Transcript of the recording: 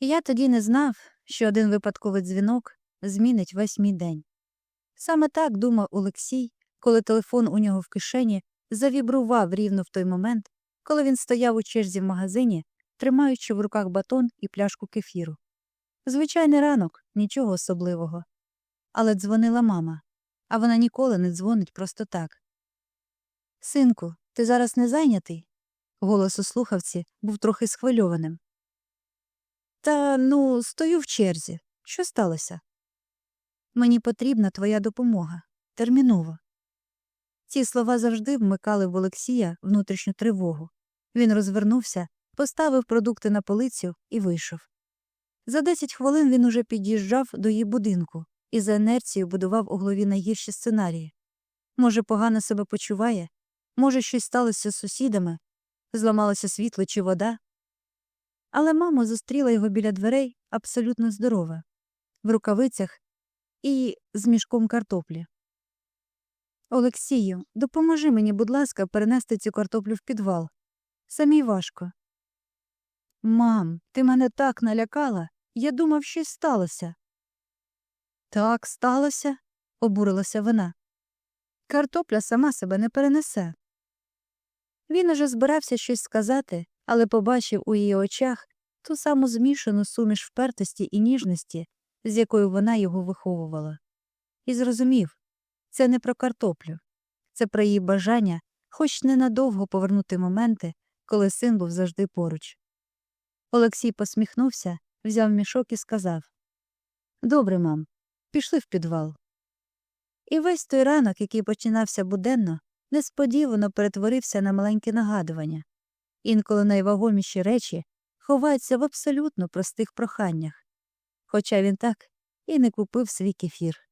Я тоді не знав, що один випадковий дзвінок змінить весь мій день. Саме так думав Олексій, коли телефон у нього в кишені завібрував рівно в той момент, коли він стояв у черзі в магазині, тримаючи в руках батон і пляшку кефіру. Звичайний ранок, нічого особливого. Але дзвонила мама, а вона ніколи не дзвонить просто так. Синку, ти зараз не зайнятий? Голос у слухавці був трохи схвильованим. Та ну, стою в черзі. Що сталося? Мені потрібна твоя допомога. Терміново. Ці слова завжди вмикали в Олексія внутрішню тривогу. Він розвернувся, поставив продукти на полицю і вийшов. За 10 хвилин він уже під'їжджав до її будинку і за інерцією будував у голові найгірші сценарії. Може, погано себе почуває, може, щось сталося з сусідами, зламалося світло чи вода. Але мама зустріла його біля дверей абсолютно здорова, в рукавицях і з мішком картоплі. Олексію, допоможи мені, будь ласка, перенести цю картоплю в підвал. Самій важко. Мам, ти мене так налякала. Я думав, щось сталося. Так, сталося, обурилася вона. Картопля сама себе не перенесе. Він уже збирався щось сказати, але побачив у її очах ту саму змішану суміш впертості і ніжності, з якою вона його виховувала. І зрозумів це не про картоплю, це про її бажання хоч ненадовго повернути моменти, коли син був завжди поруч. Олексій посміхнувся, взяв мішок і сказав Добре, мам, пішли в підвал. І весь той ранок, який починався буденно, несподівано перетворився на маленьке нагадування. Інколи найвагоміші речі ховаються в абсолютно простих проханнях. Хоча він так і не купив свій кефір.